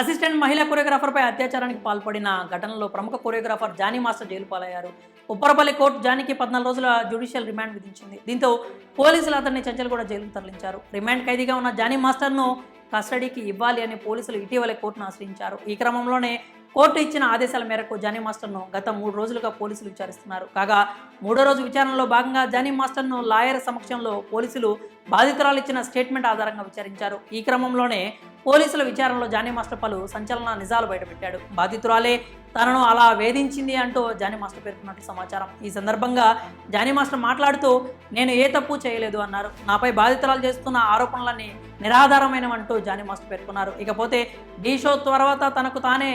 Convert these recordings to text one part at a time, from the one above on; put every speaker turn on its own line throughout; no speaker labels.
Assistant మహిళా కొరియోగ్రాఫర్పై అత్యాచారానికి పాల్పడిన ఘటనలో ప్రముఖ కొరియోగ్రాఫర్ జానీ మాస్టర్ జైలు పాలయ్యారు ఉప్పరపల్లి కోర్టు జానీకి పద్నాలుగు రోజుల జ్యుడిషియల్ రిమాండ్ విధించింది. దీంతో పోలీసులు అతన్ని చంచల్గూడ జైలుకు తరలించారు. రిమాండ్ ఖైదీగా ఉన్న జానీ మాస్టర్ను కస్టడీకి ఇవ్వాలి అని పోలీసులు ఇటీవలే కోర్టును ఆశ్రయించారు. ఈ క్రమంలోనే కోర్టు ఇచ్చిన ఆదేశాల మేరకు జానీ మాస్టర్ను గత మూడు రోజులుగా పోలీసులు విచారిస్తున్నారు. కాగా మూడో రోజు విచారణలో భాగంగా జానీ మాస్టర్ను లాయర్ సమక్షంలో పోలీసులు బాధితురాలు ఇచ్చిన స్టేట్మెంట్ ఆధారంగా విచారించారు. ఈ క్రమంలోనే పోలీసుల విచారణలో జానీ మాస్టర్ పలు సంచలన నిజాలు బయటపెట్టాడు. బాధితురాలే తనను అలా వేధించింది అంటూ జానీ మాస్టర్ పేర్కొన్నట్లు సమాచారం. ఈ సందర్భంగా జానీ మాస్టర్ మాట్లాడుతూ నేను ఏ తప్పు చేయలేదు అన్నారు. నాపై బాధితురాలు చేస్తున్న ఆరోపణలన్నీ నిరాధారమైనవంటూ జానీ మాస్టర్ పేర్కొన్నారు. ఇకపోతే డీ షో తర్వాత తనకు తానే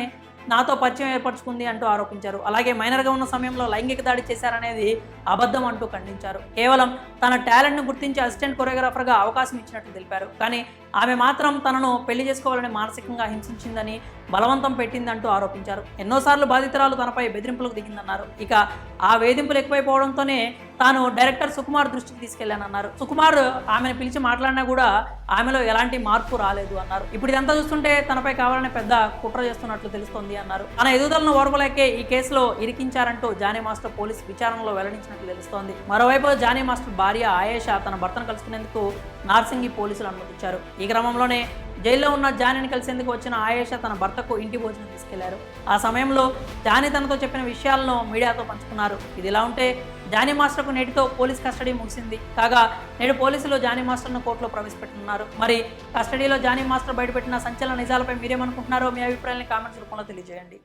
నాతో పరిచయం ఏర్పరచుకుంది అంటూ ఆరోపించారు. అలాగే మైనర్గా ఉన్న సమయంలో లైంగిక దాడి చేశారనేది అబద్ధం అంటూ ఖండించారు. కేవలం తన టాలెంట్ను గుర్తించి అసిస్టెంట్ కొరియోగ్రాఫర్గా అవకాశం ఇచ్చినట్టు తెలిపారు. కానీ ఆమె మాత్రం తనను పెళ్ళి చేసుకోవాలని మానసికంగా హింసించిందని బలవంతం పెట్టిందంటూ ఆరోపించారు. ఎన్నోసార్లు బాధితురాలు తనపై బెదిరింపులకు దిగిందన్నారు. ఇక ఆ వేధింపులు ఎక్కువైపోవడంతోనే తాను డైరెక్టర్ సుకుమార్ దృష్టికి తీసుకెళ్ళానన్నారు సుకుమార్ ఆమెను పిలిచి మాట్లాడినా కూడా ఆమెలో ఎలాంటి మార్పు రాలేదు అన్నారు. ఇప్పుడు ఇదంతా చూస్తుంటే తనపై కావాలని పెద్ద కుట్ర చేస్తున్నట్లు తెలుస్తోంది అన్నారు. తన ఎదుగుదలను ఓర్వలేకే ఈ కేసులో ఇరికించారంటూ జానీ మాస్టర్ పోలీస్ విచారణలో వెల్లడించినట్లు తెలుస్తోంది. మరోవైపు జానీ మాస్టర్ భార్య ఆయేషా తన భర్తను కలుసుకునేందుకు నార్సింగి పోలీసులు అనుమతించారు ఈ క్రమంలోనే జైల్లో ఉన్న జానీని కలిసేందుకు వచ్చిన ఆయేష తన భర్తకు ఇంటి భోజనం తీసుకెళ్ళారు. ఆ సమయంలో జానీ తనతో చెప్పిన విషయాలను మీడియాతో పంచుకున్నారు. ఇది ఇలా ఉంటే జానీ మాస్టర్కు నేటితో పోలీస్ కస్టడీ ముగిసింది. కాగా నేడు పోలీసులు జానీ మాస్టర్ను కోర్టులో ప్రవేశపెట్టనున్నారు మరి కస్టడీలో జానీ మాస్టర్ బయటపెట్టిన సంచలన నిజాలపై మీరేమనుకుంటున్నారో మీ అభిప్రాయాన్ని కామెంట్స్ రూపంలో తెలియజేయండి.